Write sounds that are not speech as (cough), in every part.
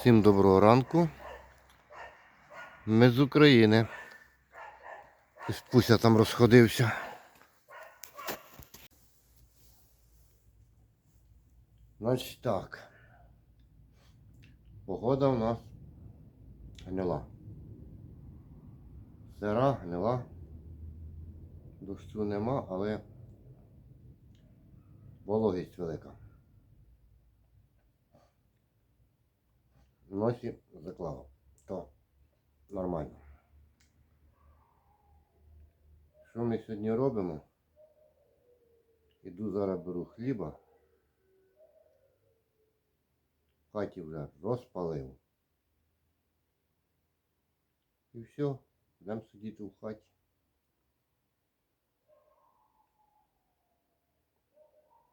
Всім доброго ранку. Ми з України. Пуся там розходився. Значить так. Погода у нас гнила. Сира, гнила. Дощу нема, але вологість велика. Носі заклало. То нормально. Що ми сьогодні робимо? Іду зараз беру хліба. В хаті вже розпалив. І все, будемо сидіти в хаті.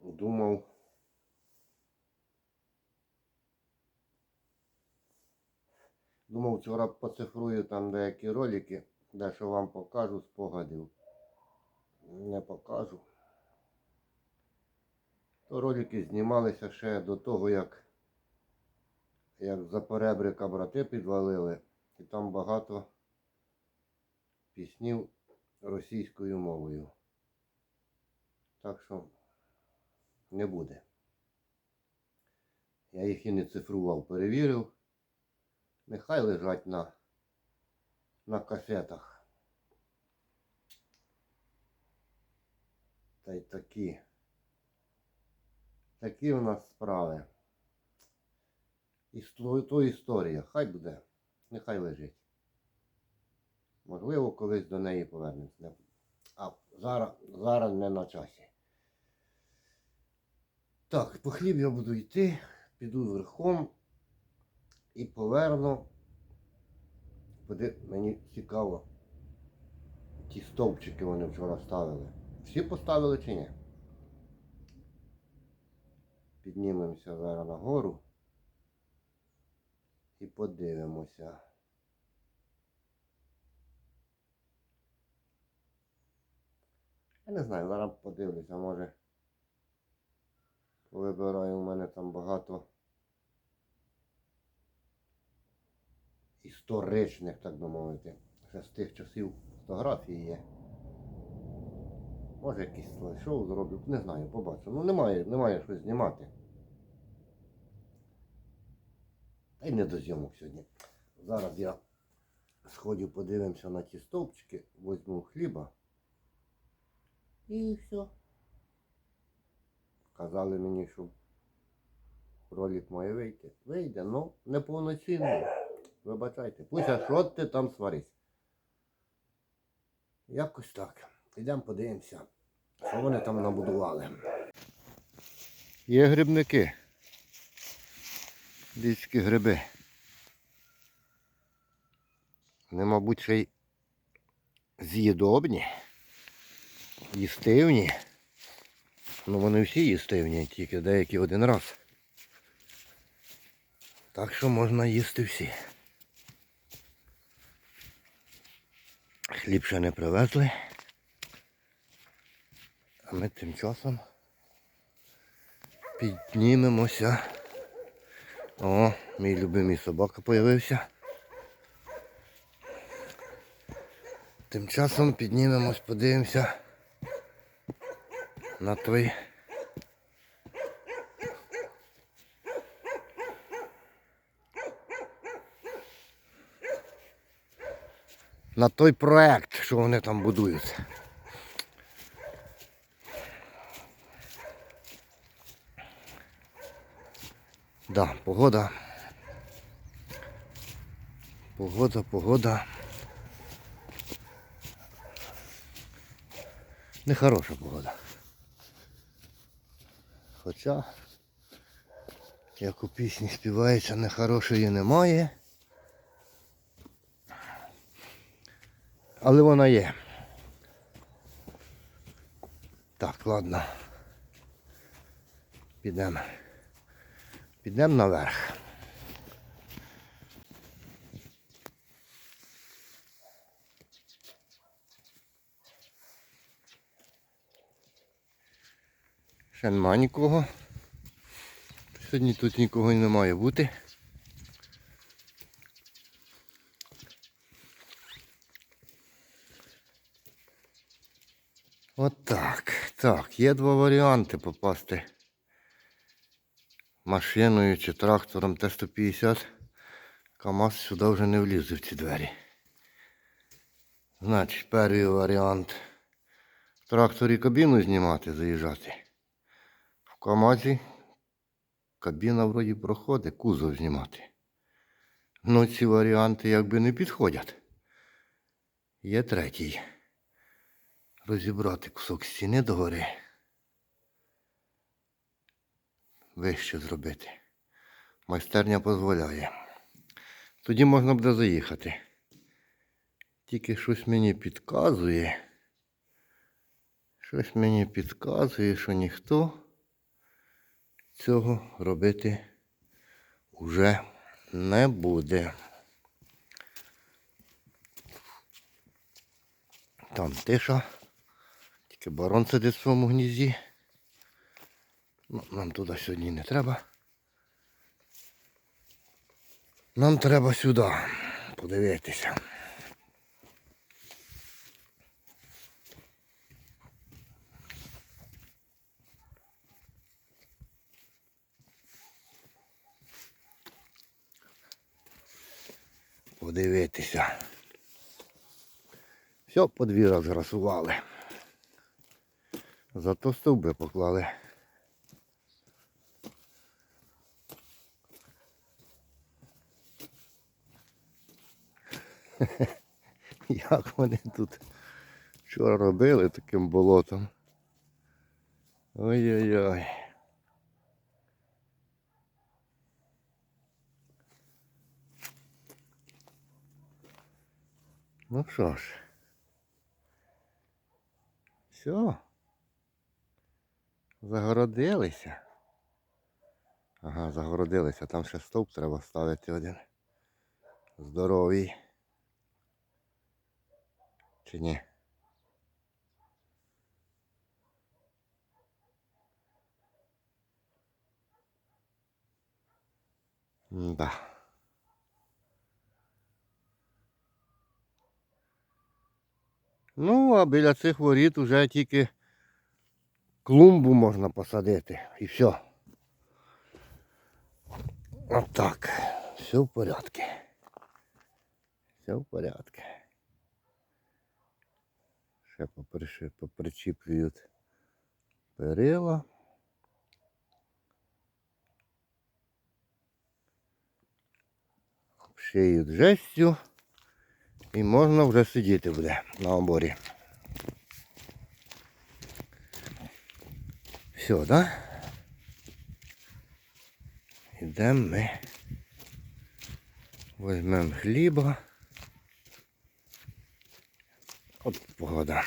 Думав. Думав, вчора поцифрую там деякі ролики, дещо вам покажу, спогадів. Не покажу. То ролики знімалися ще до того, як, як за перебрика брати підвалили, і там багато піснів російською мовою. Так що не буде. Я їх і не цифрував, перевірив. Нехай лежать на, на касетах. Та й такі. Такі у нас справи. І то, то історія. Хай буде. Нехай лежить. Можливо, колись до неї повернемось. А зараз, зараз не на часі. Так, по хліб я буду йти, піду верхом і поверну. Поди- Мені цікаво, ті стовпчики вони вчора ставили. Всі поставили чи ні? Піднімемося зараз нагору і подивимося. Я не знаю, зараз подивлюся, може. Вибираю, у мене там багато історичних, так би мовити. Ще з тих часів фотографії є. Може якийсь слайд-шоу зроблю, не знаю, побачу. Ну немає, немає що знімати. Та й не до зйомок сьогодні. Зараз я сходю, подивимося на ті стовпчики, візьму хліба. І все. Казали мені, що ролик має вийти. Вийде, ну не повноцінний. Вибачайте. Пуся, що ти там сварись. Якось так. Йдемо подивимося, що вони там набудували. Є грибники. Ліські гриби. Вони, мабуть, ще й з'їдобні, їстивні. Ну вони всі їстивні, тільки деякі один раз. Так що можна їсти всі. Хліб ще не привезли. А ми тим часом піднімемося. О, мій любимий собака появився. Тим часом піднімемось, подивимося на той на той проект, що вони там будують. Да, погода. Погода, погода. Нехороша погода. Хоча, як у пісні співається, нехорошої немає. Але вона є. Так, ладно. Підемо. Підемо наверх. Ще нема нікого. Сьогодні тут нікого не має бути. Отак. Так, є два варіанти попасти машиною чи трактором Т-150. КАМАЗ сюди вже не влізе в ці двері. Значить, перший варіант. В тракторі кабіну знімати, заїжджати. В КАМАЗі кабіна вроді проходить, кузов знімати. Ну, ці варіанти якби не підходять. Є третій. Розібрати кусок стіни догори. Вище зробити. Майстерня дозволяє. Тоді можна буде заїхати. Тільки щось мені підказує. Щось мені підказує, що ніхто цього робити уже не буде. Там тиша. Тільки барон сидить в своєму гнізді. Ну, нам туди сьогодні не треба. Нам треба сюди подивитися. Подивитися. Все, подвірок зрасували. Зато стовби поклали. (laughs) Як вони тут вчора робили таким болотом. Ой-ой-ой. Ну що ж. Все. Загородилися. Ага, загородилися. Там ще стовп треба ставити один. Здоровий. Чи ні? Да. Ну, а біля цих воріт вже тільки клумбу можна посадити. І все. Отак. Все в порядку. Все в порядку. Ще попричіплюють перила. Обшиють жестю. І можна вже сидіти буде на оборі. Все, да? Йдемо ми. Візьмемо хліба. От погода.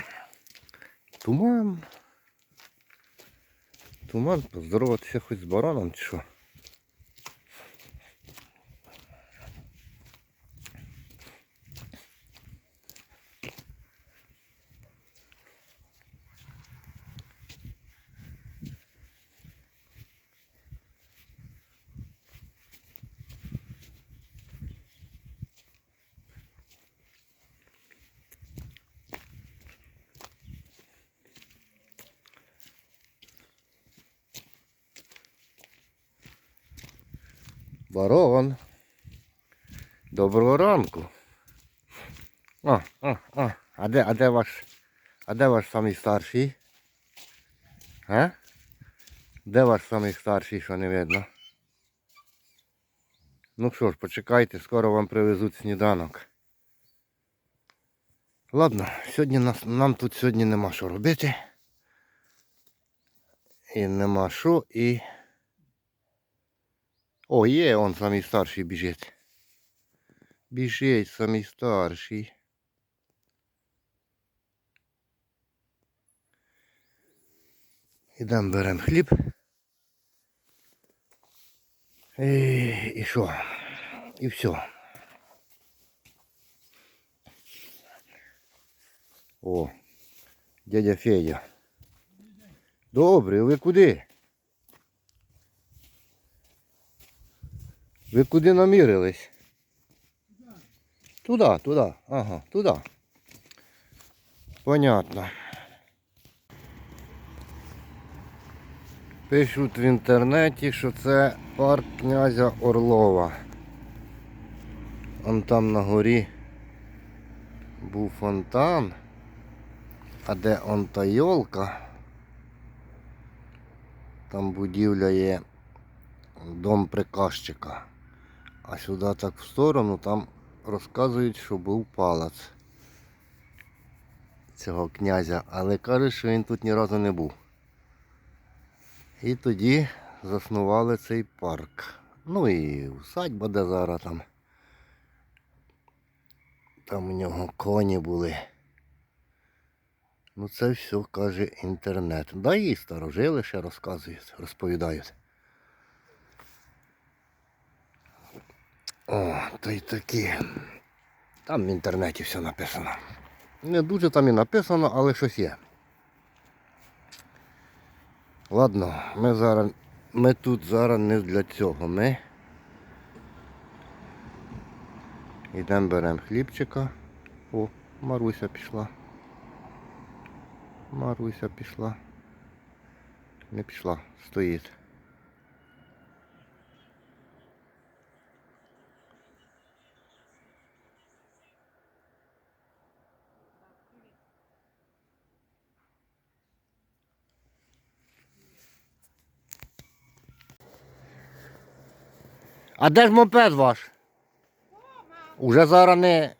Туман. Туман, поздороватися хоч з бараном чи що. Барон. Доброго ранку. А, а, а, а де, а де ваш, а де ваш самий старший? А? Де ваш самий старший, що не видно? Ну що ж, почекайте, скоро вам привезуть сніданок. Ладно, сьогодні нас, нам тут сьогодні нема що робити. І нема що і... О, є, он самий старший біжить. Біжить самий старший. Ідемо беремо хліб. І, і що? І все. О, дядя Федя. Добре, ви куди? Ви куди намірились? Туди, туди. Ага, туди. Понятно. Пишуть в інтернеті, що це парк князя Орлова. Он там на горі був фонтан, а де он та йолка, там будівля є дом приказчика. А сюди так в сторону там розказують, що був палац цього князя, але кажуть, що він тут ні разу не був. І тоді заснували цей парк. Ну і усадьба, де зараз там. Там у нього коні були. Ну це все каже інтернет. Да і старожили ще розказують, розповідають. О, то й такі. Там в інтернеті все написано. Не дуже там і написано, але щось є. Ладно, ми зараз. Ми тут зараз не для цього. Ми йдемо беремо хлібчика. О, Маруся пішла. Маруся пішла. Не пішла, стоїть. А де ж мопед ваш? Уже зараз не.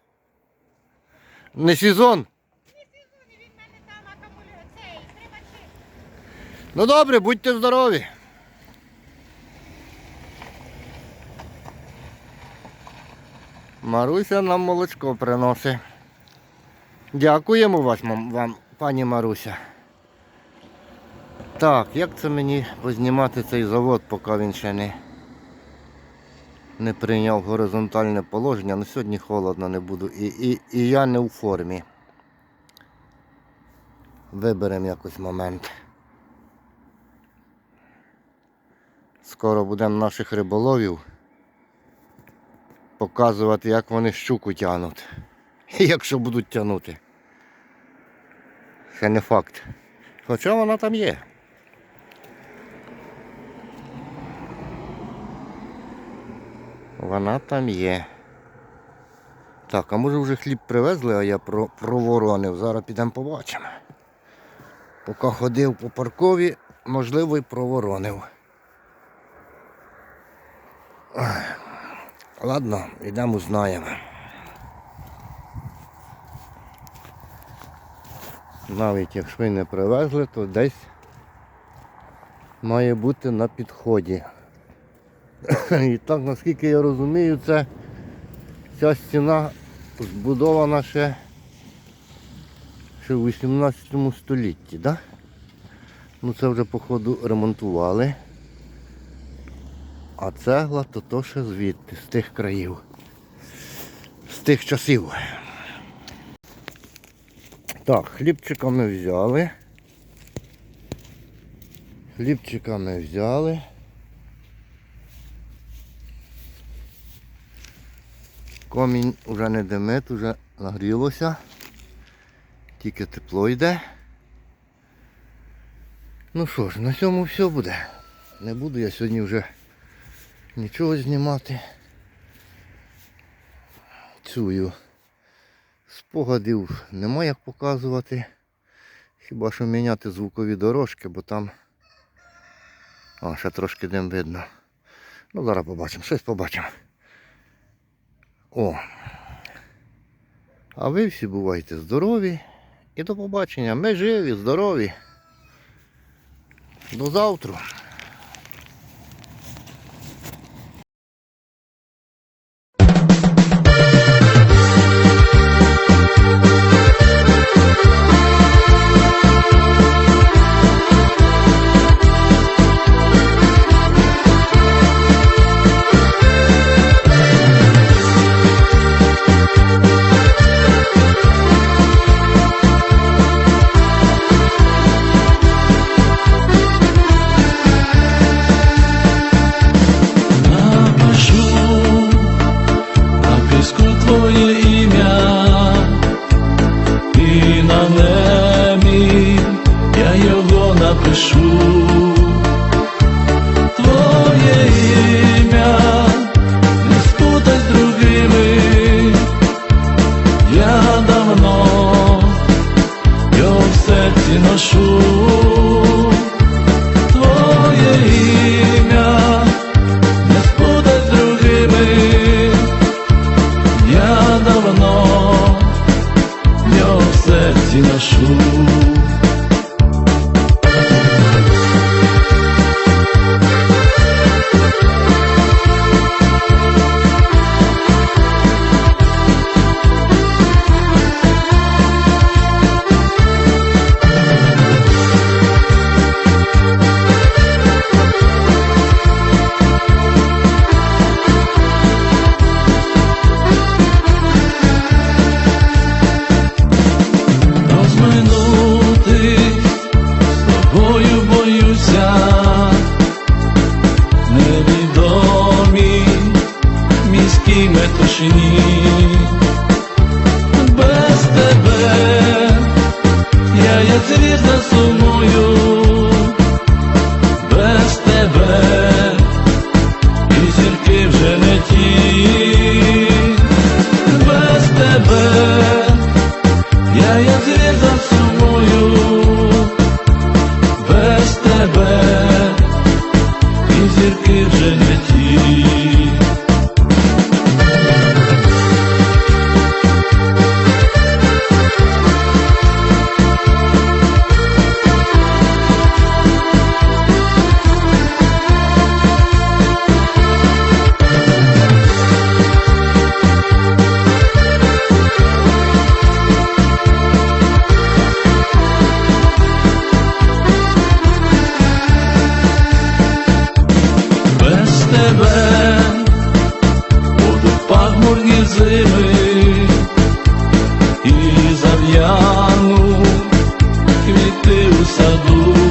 Не сезон. Ну добре, будьте здорові. Маруся нам молочко приносить. Дякуємо вас, вам, пані Маруся. Так, як це мені познімати цей завод, поки він ще не, не прийняв горизонтальне положення. Ну сьогодні холодно не буду. І, і, і я не у формі. Виберемо якось момент. Скоро будемо наших риболовів показувати, як вони щуку тягнуть. Якщо будуть тягнути. Ще не факт. Хоча вона там є. Вона там є. Так, а може вже хліб привезли, а я про, проворонив. Зараз підемо побачимо. Поки ходив по паркові, можливо, і проворонив. Ладно, йдемо узнаємо. Навіть якщо не привезли, то десь має бути на підході. І так, наскільки я розумію, це ця стіна збудована ще, ще в 18 столітті? Да? Ну це вже походу ремонтували. А цегла то то ще звідти, з тих країв. З тих часів. Так, хлібчика ми взяли. Хлібчика ми взяли. Комінь вже не димить, вже нагрілося. Тільки тепло йде. Ну що ж, на цьому все буде. Не буду я сьогодні вже нічого знімати. Цю спогадів нема як показувати. Хіба що міняти звукові дорожки, бо там а, ще трошки дим видно. Ну, зараз побачимо, щось побачимо. О. А ви всі бувайте здорові і до побачення. Ми живі, здорові. До завтра. Квіти у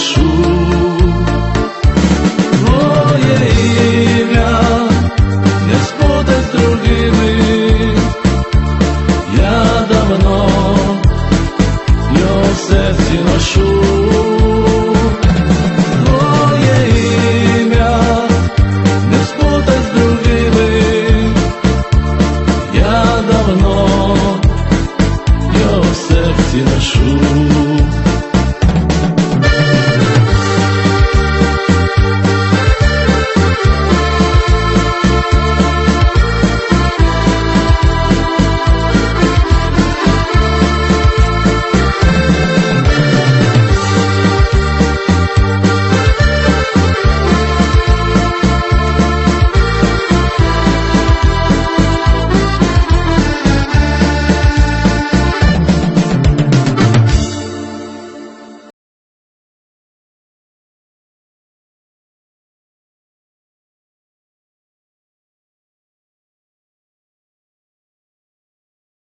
树。